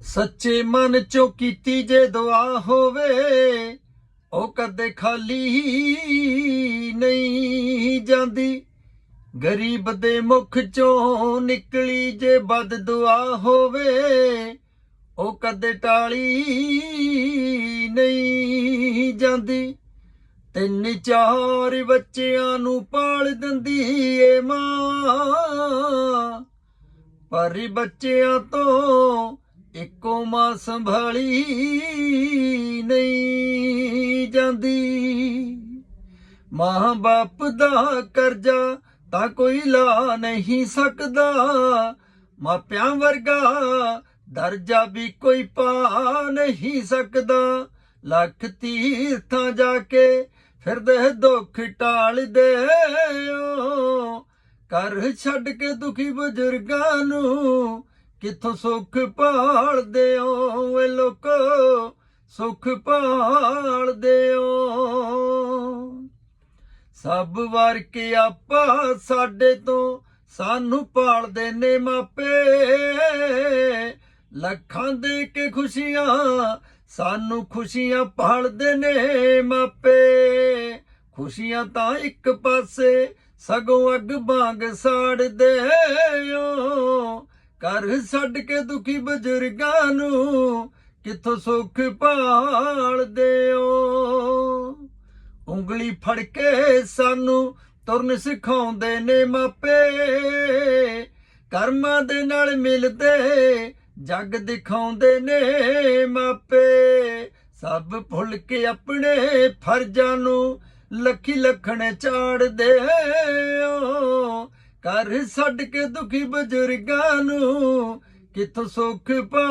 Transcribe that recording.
ਸੱਚੇ ਮਨ ਚੋਂ ਕੀਤੀ ਜੇ ਦੁਆ ਹੋਵੇ, ਉਹ ਕਦੇ ਖਾਲੀ ਨਹੀਂ ਜਾਂਦੀ। ਗਰੀਬ ਦੇ ਮੁਖ ਚੋਂ ਨਿਕਲੀ ਜੇ ਬਦ ਦੁਆ ਹੋਵੇ, ਉਹ ਕਦੇ ਟਾਲੀ ਨਹੀਂ ਜਾਂਦੀ। ਤਿੰਨ ਚਾਰ ਬੱਚਿਆਂ ਨੂੰ ਪਾਲ ਦਿੰਦੀ ਏ ਮਾਂ, ਪਰ ਬੱਚਿਆਂ ਤੋਂ ਇੱਕੋ ਮਾਂ ਸੰਭਾਲੀ ਨਹੀਂ ਜਾਂਦੀ। ਮਾਂ ਬਾਪ ਦਾ ਕਰਜ਼ਾ ਤਾਂ ਕੋਈ ਲਾ ਨਹੀਂ ਸਕਦਾ। ਮਾਪਿਆਂ ਵਰਗਾ ਦਰਜਾ ਵੀ ਕੋਈ ਪਾ ਨਹੀਂ ਸਕਦਾ। ਲੱਖ ਤੀਰਥਾਂ ਜਾ ਕੇ ਫਿਰਦੇ ਦੁੱਖ ਟਾਲਦੇ ਓ। ਘਰ ਛੱਡ ਕੇ ਦੁਖੀ ਬਜ਼ੁਰਗਾਂ ਨੂੰ ਕਿੱਥੋਂ ਸੁੱਖ ਭਾਲਦੇ ਓ ਏ ਲੋਕੋ? ਸੁੱਖ ਭਾਲਦੇ ਓ ਸਭ ਵਾਰ ਕੇ ਆਪਾ ਸਾਡੇ ਤੋਂ ਸਾਨੂੰ ਪਾਲਦੇ ਨੇ ਮਾਪੇ। ਲੱਖਾਂ ਦੇ ਕੇ ਖੁਸ਼ੀਆਂ ਸਾਨੂੰ ਖੁਸ਼ੀਆਂ ਪਾਲਦੇ ਨੇ ਮਾਪੇ। ਖੁਸ਼ੀਆਂ ਤਾਂ ਇੱਕ ਪਾਸੇ ਸਗੋਂ ਅੱਗ ਵਾਂਗ ਸਾੜਦੇ ਓ ਘਰ ਛੱਡ ਕੇ ਦੁਖੀ ਬਜ਼ੁਰਗਾਂ ਨੂੰ ਕਿੱਥੋਂ ਸੁੱਖ ਭਾਲਦੇ ਓ ਉਂਗਲੀ ਫੜ ਕੇ ਸਾਨੂੰ ਤੁਰਨ ਸਿਖਾਉਂਦੇ ਨੇ ਮਾਪੇ। ਕਰਮਾਂ ਦੇ ਨਾਲ ਮਿਲਦੇ ਜੱਗ ਦਿਖਾਉਂਦੇ ਨੇ ਮਾਪੇ। ਸਭ ਭੁੱਲ ਕੇ ਆਪਣੇ ਫਰਜ਼ਾਂ ਨੂੰ ਲੱਖੀ ਲਖਣ ਚਾੜਦੇ ਓ ਘਰ ਛੱਡ ਕੇ ਦੁਖੀ ਬਜ਼ੁਰਗਾਂ ਨੂੰ ਕਿੱਥੋਂ ਸੁੱਖ ਪਾ